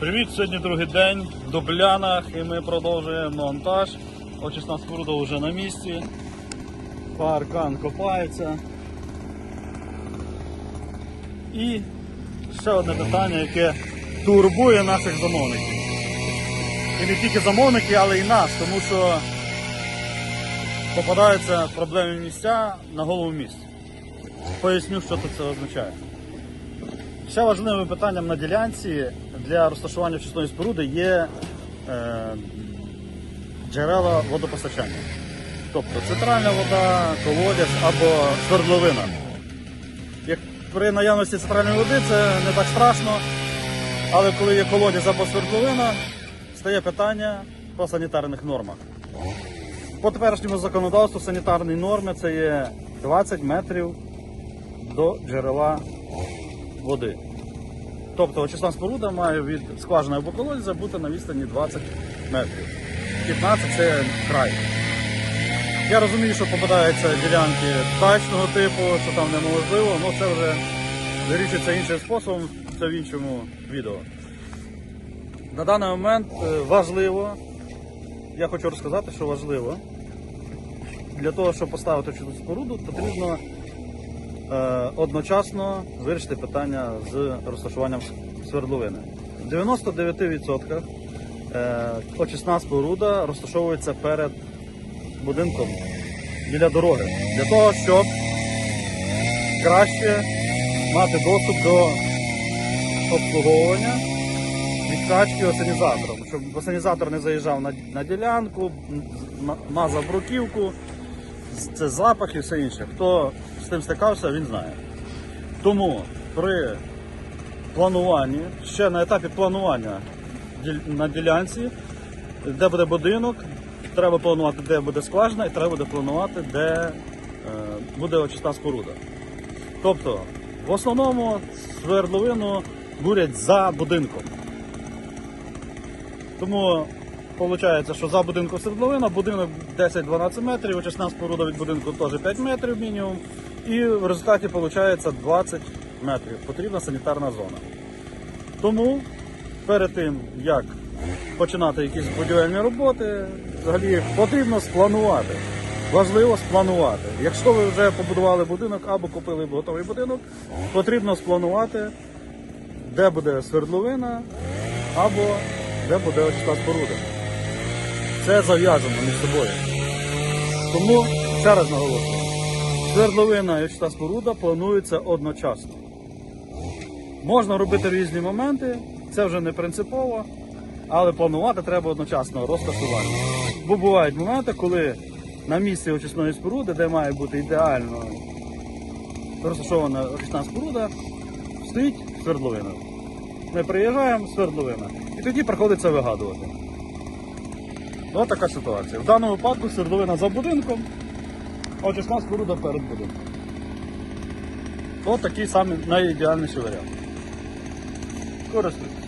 Привіт, сьогодні другий день в Дублянах і ми продовжуємо монтаж. Очисна споруда вже на місці. Паркан копається. І ще одне питання, яке турбує наших замовників. І не тільки замовники, але і нас, тому що попадаються проблемні місця на голову місць. Поясню, що це означає. Ще важливим питанням на ділянці для розташування очисної споруди є е, джерела водопостачання. Тобто центральна вода, колодязь або свердловина. Як при наявності центральної води це не так страшно, але коли є колодязь або свердловина, стає питання по санітарних нормах. По теперішньому законодавству санітарні норми це є 20 метрів до джерела води. Тобто очисна споруда має від скважини або колодязя бути на відстані 20 метрів. 15 це край. Я розумію, що попадаються ділянки дачного типу, що там неможливо, але це вже вирішується іншим способом, це в іншому відео. На даний момент е, важливо, я хочу розказати, що важливо, для того, щоб поставити очисну споруду, потрібно одночасно вирішити питання з розташуванням свердловини. В 99% е, очисна споруда розташовується перед будинком біля дороги. Для того, щоб краще мати доступ до обслуговування відкачки осенізатором, щоб осенізатор не заїжджав на, ділянку, мазав бруківку, це запах і все інше. Хто тим стикався, він знає. Тому при плануванні, ще на етапі планування на ділянці, де буде будинок, треба планувати, де буде скважина, і треба буде планувати, де е, буде очисна споруда. Тобто, в основному свердловину бурять за будинком. Тому виходить, що за будинком свердловина, будинок 10-12 метрів, очисна споруда від будинку теж 5 метрів мінімум. І в результаті виходить 20 метрів. Потрібна санітарна зона. Тому перед тим, як починати якісь будівельні роботи, взагалі потрібно спланувати. Важливо спланувати. Якщо ви вже побудували будинок або купили готовий будинок, потрібно спланувати, де буде свердловина або де буде очисна споруда. Це зав'язано між собою. Тому ще раз наголошую. Свердловина і очисна споруда плануються одночасно. Можна робити різні моменти, це вже не принципово, але планувати треба одночасно розташування. Бо бувають моменти, коли на місці очисної споруди, де має бути ідеально розташована очисна споруда, стоїть свердловина. Ми приїжджаємо, свердловина. І тоді приходиться вигадувати. Ось така ситуація. В даному випадку свердловина за будинком, очисна споруда перед будинком. Ось такий самий найідеальніший варіант. Користуйтесь.